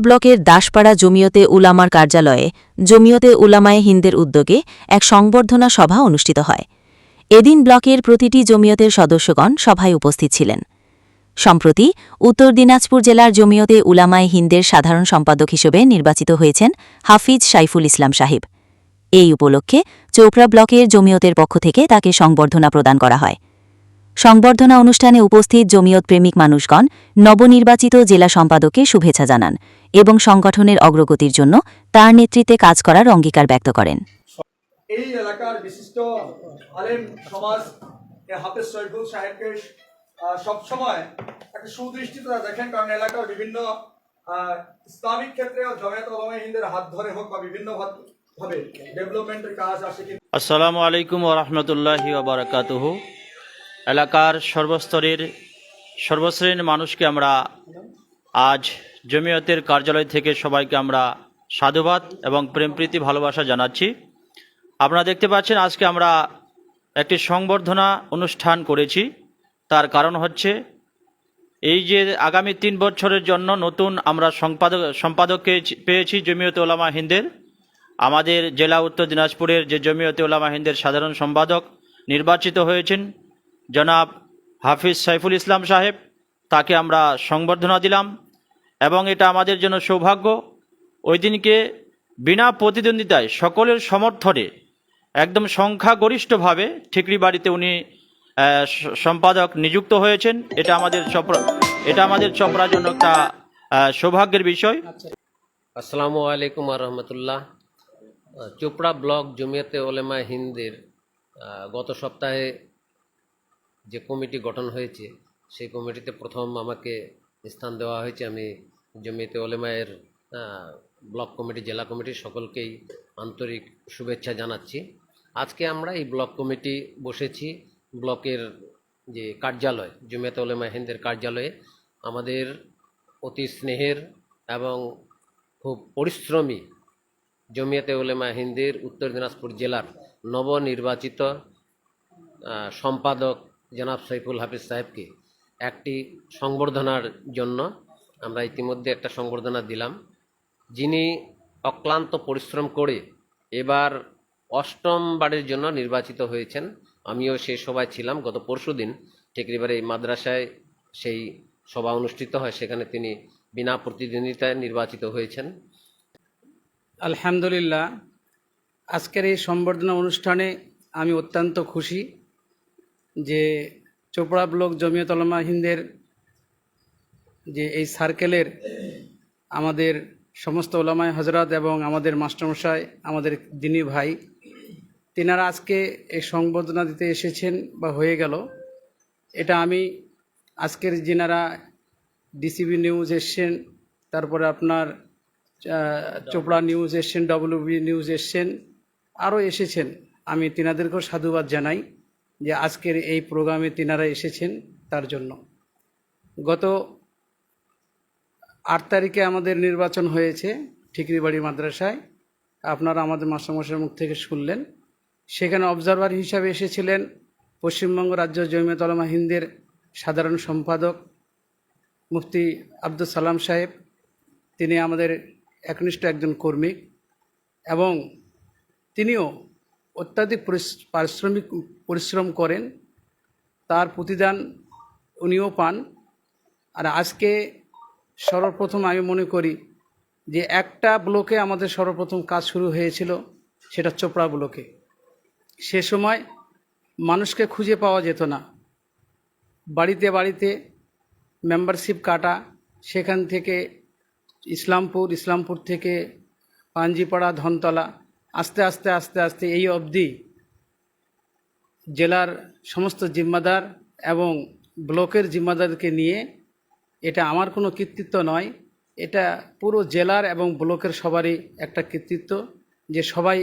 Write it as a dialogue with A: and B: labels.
A: ব্লকের দাসপাড়া জমিয়তে উলামার কার্যালয়ে জমিয়তে উলামায়ে হিন্দের উদ্যোগে এক সংবর্ধনা সভা অনুষ্ঠিত হয়। এদিন ব্লকের প্রতিটি জমিয়তের সদস্যগণ সভায় উপস্থিত ছিলেন। সম্প্রতি উত্তর দিনাজপুর জেলার জমিয়তে উলামায়ে হিন্দের সাধারণ সম্পাদক হিসেবে নির্বাচিত হয়েছেন হাফিজ সাইফুল ইসলাম সাহেব। এই উপলক্ষে চোপড়া ব্লকের জমিয়তের পক্ষ থেকে তাকে সংবর্ধনা প্রদান করা হয়। সংবর্ধনা অনুষ্ঠানে উপস্থিত জমিয়ত প্রেমিক মানুষগণ নবনির্বাচিত জেলা সম্পাদককে শুভেচ্ছা জানান এবং সংগঠনের অগ্রগতির জন্য তার নেতৃত্বে কাজ করার অঙ্গীকার ব্যক্ত করেন।
B: এই এলাকার বিশিষ্ট আলেম সমাজ এ হাফেজ শহীদুল সাহেবকে সবসময় একটা সুদৃষ্টিতে দেখেন কারণ এলাকার বিভিন্ন ইসলামিক ক্ষেত্রে জমায়েত ওলামায়ে হিন্দের হাত ধরে হোক বা বিভিন্ন ভাবে ডেভেলপমেন্টের কাজ আসে
C: আসসালামু আলাইকুম ওরহমতুল্লাহি ওবরাকাতুহু এলাকার সর্বস্তরের, সর্বশ্রেণীর মানুষকে আমরা আজ জমিয়তের কার্যালয় থেকে সবাইকে আমরা সাধুবাদ এবং প্রেমপ্রীতি, ভালোবাসা জানাচ্ছি। আপনারা দেখতে পাচ্ছেন আজকে আমরা একটি সংবর্ধনা অনুষ্ঠান করেছি। তার কারণ হচ্ছে, এই যে আগামী তিন বছরের জন্য নতুন আমরা সম্পাদক, সম্পাদককে পেয়েছি জমিয়ত ওলামা হিন্দের। আমাদের জেলা উত্তর দিনাজপুরের যে জমিয়তে ওলামা হিন্দের সাধারণ সম্পাদক নির্বাচিত হয়েছেন জনাব হাফিজ সাইফুল ইসলাম সাহেব, তাকে আমরা সংবর্ধনা দিলাম এবং এটা আমাদের জন্য সৌভাগ্য। ওই দিনকে বিনা প্রতিদ্বন্দ্বিতায় সকলের সমর্থনে, একদম সংখ্যাগরিষ্ঠভাবে ঠিকরি বাড়িতে উনি সম্পাদক নিযুক্ত হয়েছেন। এটা আমাদের চপরা এটা আমাদের চপরার জন্য একটা সৌভাগ্যের বিষয়।
D: আসসালামু আলাইকুম রহমতুল্লাহ। চোপড়া ব্লক জমিয়তে ওলেমা হিন্দের গত সপ্তাহে যে কমিটি গঠন হয়েছে, সেই কমিটিতে প্রথম আমাকে স্থান দেওয়া হয়েছে। আমি জমিয়তে ওলেমায়ের ব্লক কমিটি, জেলা কমিটি সকলকেই আন্তরিক শুভেচ্ছা জানাচ্ছি। আজকে আমরা এই ব্লক কমিটি বসেছি, ব্লকের যে কার্যালয়, জমিয়তে ওলেমা হিন্দের কার্যালয়ে। আমাদের অতি স্নেহের এবং খুব পরিশ্রমী জমিয়তে উলেমা হিন্দির উত্তর দিনাজপুর জেলার নবনির্বাচিত সম্পাদক জনাব সাইফুল হাফিজ সাহেবকে একটি সংবর্ধনার জন্য আমরা ইতিমধ্যে একটা সংবর্ধনা দিলাম। যিনি অক্লান্ত পরিশ্রম করে এবার অষ্টমবারের জন্য নির্বাচিত হয়েছেন। আমিও সেই সভায় ছিলাম। গত পরশুদিন টেকরিবার এই মাদ্রাসায় সেই সভা অনুষ্ঠিত হয়। সেখানে তিনি বিনা প্রতিদ্বন্দ্বিতায় নির্বাচিত হয়েছেন।
E: আলহামদুলিল্লাহ, আজকের এই সম্বর্ধনা অনুষ্ঠানে আমি অত্যন্ত খুশি। যে চোপড়া ব্লক জমিয়ত আলমা হিন্দের যে এই সার্কেলের আমাদের সমস্ত ওলামায় হজরত এবং আমাদের মাস্টারমশাই, আমাদের দিনী ভাই, তেনারা আজকে এই সংবর্ধনা দিতে এসেছেন বা হয়ে গেল। এটা আমি আজকের যেনারা ডিসিবি নিউজ এসছেন, তারপরে আপনার চোপড়া নিউজ এসছেন ডব্লিউবি নিউজ এসছেন, আরও এসেছেন। আমি তিনাদেরকেও সাধুবাদ জানাই। যে আজকের এই প্রোগ্রামে তিনারা এসেছেন তার জন্য। গত আট তারিখে আমাদের নির্বাচন হয়েছে ঠিকরিবাড়ি মাদ্রাসায়। আপনারা আমাদের মাস্টারমশাইয়ের মুখ থেকে শুনলেন। সেখানে অবজারভার হিসাবে এসেছিলেন পশ্চিমবঙ্গ রাজ্য জমিয়ত আলমা হিন্দের সাধারণ সম্পাদক মুফতি আব্দুল সালাম সাহেব। তিনি আমাদের একনিষ্ঠ একজন কর্মী এবং তিনিও অত্যাধিক পারিশ্রমিক পরিশ্রম করেন, তার প্রতিদান উনিও পান। আর আজকে সর্বপ্রথম আমি মনে করি যে একটা ব্লকে আমাদের সর্বপ্রথম কাজ শুরু হয়েছিল, সেটা চোপড়া ব্লকে। সে সময় মানুষকে খুঁজে পাওয়া যেত না। বাড়িতে বাড়িতে মেম্বারশিপ কাটা, সেখান থেকে ইসলামপুর ইসলামপুর থেকে পাঞ্জিপাড়া, ধনতলা, আস্তে আস্তে আস্তে আস্তে এই অবধি জেলার সমস্ত জিম্মাদার এবং ব্লকের জিম্মাদারকে নিয়ে এটা আমার কোনো কৃতিত্ব নয়। এটা পুরো জেলার এবং ব্লকের সবারই একটা কৃতিত্ব যে সবাই